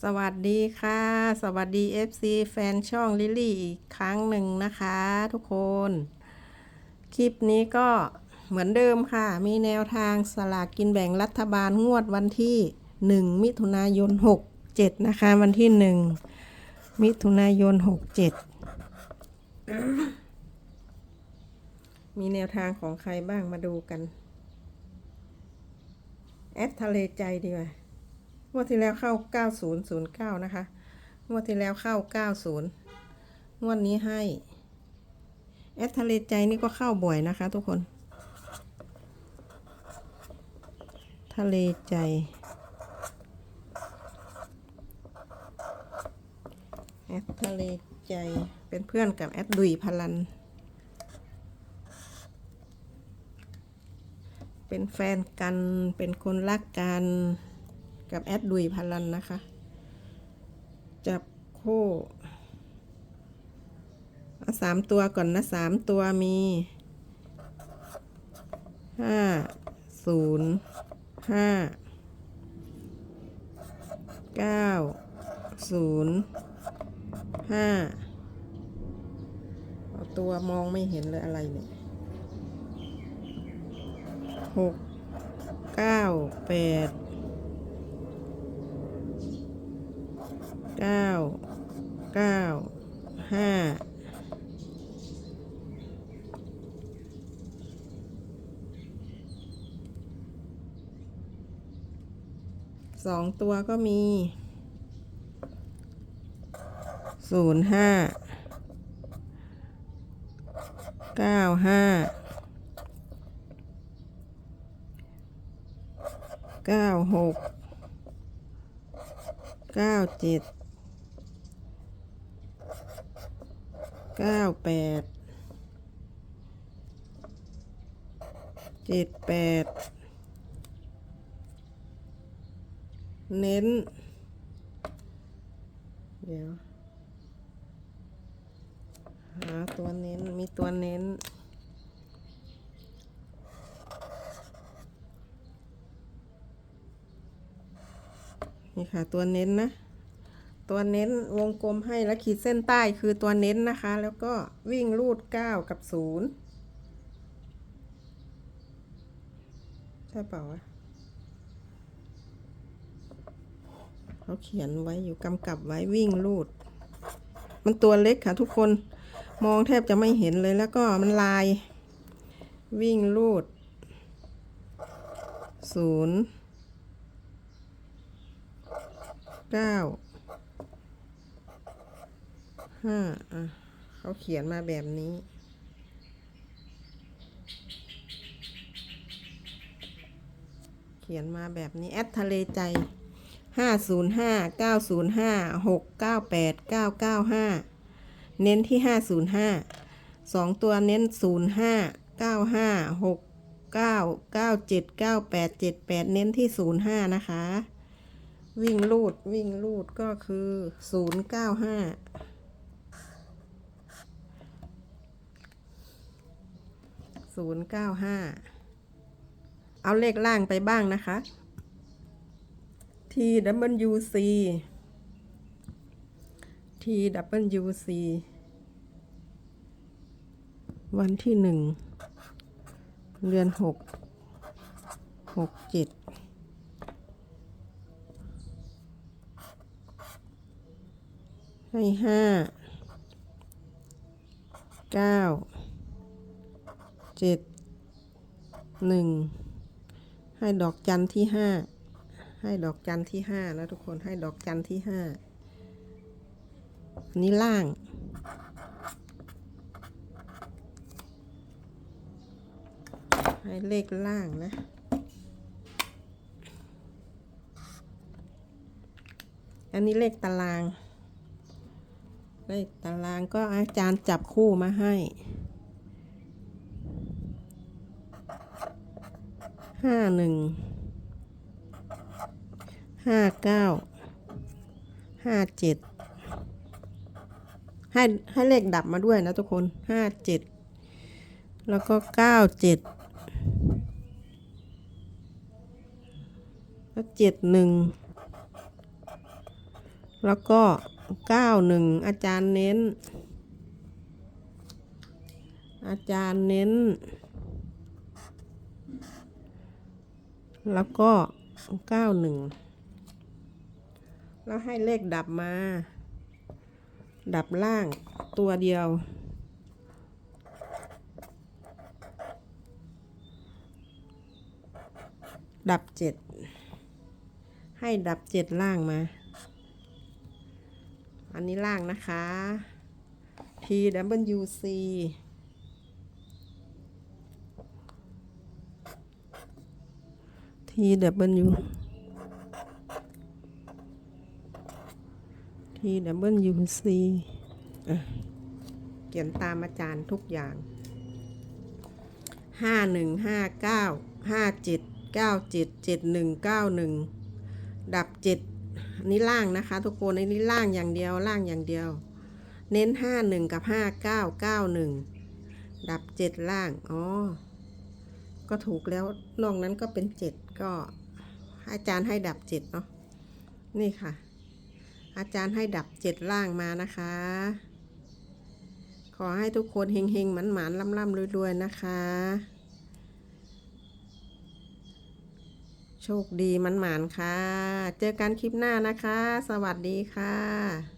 สวัสดีค่ะ สวัสดี FC แฟนช่องลิลลี่อีกครั้งหนึ่งนะคะทุกคน คลิปนี้ก็เหมือนเดิมค่ะ มีแนวทางสลากกินแบ่งรัฐบาลงวดวันที่ 1 มิถุนายน 67 นะคะ วันที่ 1 มิถุนายน 67 มีแนวทางของใครบ้างมาดูกัน แอดทะเลใจดีกว่า งวดที่แล้วเข้า 9009 นะคะ งวดที่แล้วเข้า 90 งวดนี้ให้แอดทะเลใจนี่ก็เข้าบ่อยนะคะทุกคน ทะเลใจ แอดทะเลใจเป็นเพื่อนกับแอดดุยพลัน เป็นแฟนกัน เป็นคนรักกัน กับแอดดุยพลันนะคะ จับคู่สามตัวก่อนนะสามตัวมีห้าศูนย์ห้าเก้าศูนย์ห้าตัวมองไม่เห็นเลยอะไรเนี่ยหกเก้าแปด เก้าเก้าห้าสองตัวก็มีศูนย์ห้าเก้าห้าเก้าหกเก้าเจ็ด เก้าแปดเจ็ดแปดเน้น เดี๋ยว หาตัวเน้น มีตัวเน้นนี่ค่ะตัวเน้นนะ ตัวเน้นวงกลมให้แล้วขีดเส้นใต้คือตัวเน้นนะคะ แล้วก็วิ่งรูดเก้ากับศูนย์ใช่เปล่าวะเขาเขียนไว้อยู่กำกับไว้วิ่งรูด มันตัวเล็กค่ะทุกคนมองแทบจะไม่เห็นเลยแล้วก็มันลาย วิ่งรูดศูนย์เก้า ห้าอะเขาเขียนมาแบบนี้เขียนมาแบบนี้ แอดทะเลใจห้าศูนย์ห้าเก้าศูนย์ห้าหกเก้าแปดเก้าเก้าห้าเน้นที่ห้าศูนย์ห้าสองตัวเน้นศูนย์ห้าเก้าห้าหกเก้าเก้าเจ็ดเก้าแปดเจ็ดแปดเน้นที่ศูนย์ห้านะคะ วิ่งลูดวิ่งลูดก็คือศูนย์เก้าห้า ศูนย์เก้าห้าเอาเลขล่างไปบ้างนะคะ T W C T W C วันที่หนึ่งเดือนหกหกเจ็ดให้ห้าเก้า เจ็ดหนึ่งให้ดอกจันที่ห้าให้ดอกจันที่ห้านะทุกคนให้ดอกจันที่ห้าอันนี้ล่าง ให้เลขล่างนะอันนี้เลขตาราง เลขตารางก็อาจารย์จับคู่มาให้ ห้าหนึ่งห้าเก้าห้าเจ็ดให้ให้เลขดับมาด้วยนะทุกคนห้าเจ็ดแล้วก็เก้าเจ็ดแล้วเจ็ดหนึ่งแล้วก็เก้าหนึ่งอาจารย์เน้น อาจารย์เน้น แล้วก็เก้าหนึ่งแล้วให้เลขดับมา ดับล่างตัวเดียว ดับเจ็ดให้ดับเจ็ดล่างมา อันนี้ล่างนะคะ T W C T W T W C อะเขียนตามอาจารย์ทุกอย่างห้าหนึ่งห้าเก้าห้าเจ็ดเก้าเจ็ดเจ็ดหนึ่งเก้าหนึ่งดับเจ็ดอันนี้ล่างนะคะทุกคนอันนี้ล่างอย่างเดียวล่างอย่างเดียว เน้นห้าหนึ่งกับห้าเก้าเก้าหนึ่งดับเจ็ดล่าง อ๋อ ก็ถูกแล้วนอกนั้นก็เป็นเจ็ดก็อาจารย์ให้ดับเจ็ดเนาะนี่ค่ะ อาจารย์ให้ดับเจ็ดล่างมานะคะ ขอให้ทุกคนเฮงเฮงๆหมันหมันล่ำล่ำรวยๆนะคะ โชคดีมันหมานค่ะ เจอกันคลิปหน้านะคะ สวัสดีค่ะ